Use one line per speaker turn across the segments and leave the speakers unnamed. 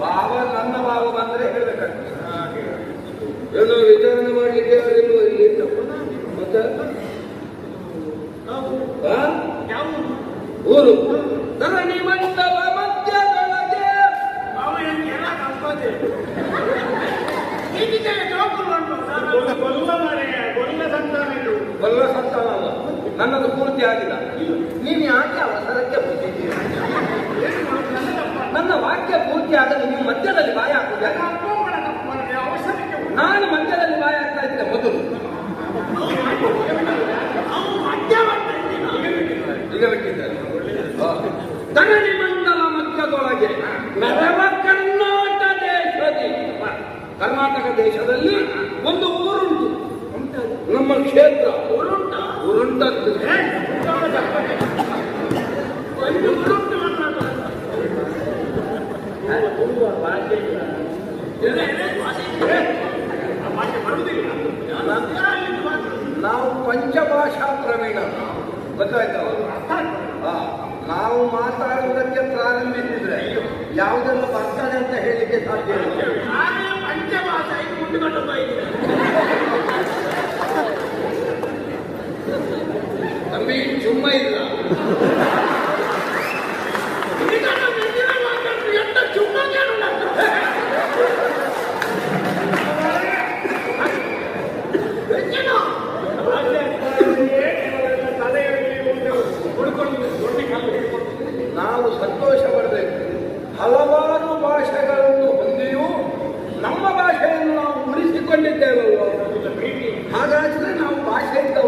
ಭಾವ ನನ್ನ ಭಾವ ಬಂದ್ರೆ ಹೇಳ್ಬೇಕಾಗ್ತದೆ. ಏನೋ ವಿಚಾರಣೆ ಮಾಡ್ಲಿಕ್ಕೆ ಯಾರಿಲ್ವೋ ಇಲ್ಲಿ ಮತ್ತೆ? ಊರು? ಧರಣಿ ಮಂಡಲ ಮಧ್ಯದೊಳಗೆ ಬಲ್ಲ ಸಂತಾನ ಅಲ್ಲ. ನನ್ನದು ಪೂರ್ತಿ ಆಗಿಲ್ಲ. ನೀನು ಯಾಕೆ ಅವಸರಕ್ಕೆ ಬಂದಿದ್ದೀರಿ ನನ್ನ ಪೂರ್ತಿ ಆಗದೆ ನೀವು ಮಧ್ಯದಲ್ಲಿ ಬಾಯ ಹಾಕುದು? ನಾನು ಮಧ್ಯದಲ್ಲಿ ಬಾಯ ಹಾಕ್ತಾ ಇದ್ದೆ ಮೊದಲು. ಈಗ ಬಿಟ್ಟಿದ್ದಾರೆ ಮಂಡಲ ಮಧ್ಯದೊಳಗೆ ಮೆರವ ಕರ್ನಾಟಕ ದೇಶದಿ ಕರ್ನಾಟಕ ದೇಶದಲ್ಲಿ ಒಂದು ಊರುಂಟು. ನಮ್ಮ ಕ್ಷೇತ್ರ. ಊರುಂಟದ್ದು ಪಂಚಭಾಷಾ ಪ್ರವೀಣ ಗೊತ್ತಾಯ್ತು? ಹಾ. ನಾವು ಮಾತಾಡುವುದಕ್ಕೆ ಪ್ರಾರಂಭಿಸಿದ್ರೆ ಯಾವುದೆಲ್ಲ ಬರ್ತದೆ ಅಂತ ಹೇಳಲಿಕ್ಕೆ ಸಾಧ್ಯ ತಂಬಿ ಚುಮ್ಮ ಇಲ್ಲ ಹಾಗಾದ್ರೆ ನಾವು ಭಾಷೆ ಅಂತ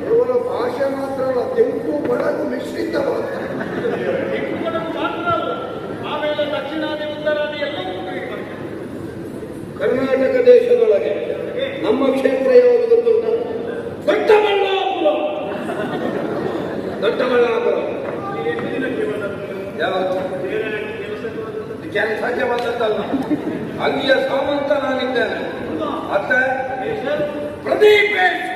ಕೇವಲ ಭಾಷೆ ಮಾತ್ರ ಅಲ್ಲ ತೆಂಕು ಬಡಗು ಮಿಶ್ರಿತವಾದ.
ಆಮೇಲೆ ದಕ್ಷಿಣಾದಿ ಉತ್ತರಾದಿ ಎಲ್ಲ.
ಕರ್ನಾಟಕ ದೇಶದೊಳಗೆ ನಮ್ಮ ಕ್ಷೇತ್ರ ಯಾವುದು ಗೊತ್ತುಂಟ? ದೊಡ್ಡಬಳ್ಳಾಪುರ. ದೊಡ್ಡಬಳ್ಳಾಪುರ? ಯಾವುದು?
ಕೆಲಸಕ್ಕೆ ಬಂದದ್ದು?
ಕೆಲಸಕ್ಕೆ ಬಂದದ್ದಲ್ಲ ಅಲ್ಲಿಯ ಸಾಮಂತ ನಾನಿದ್ದೇನೆ ಮತ್ತೆ? Pradeep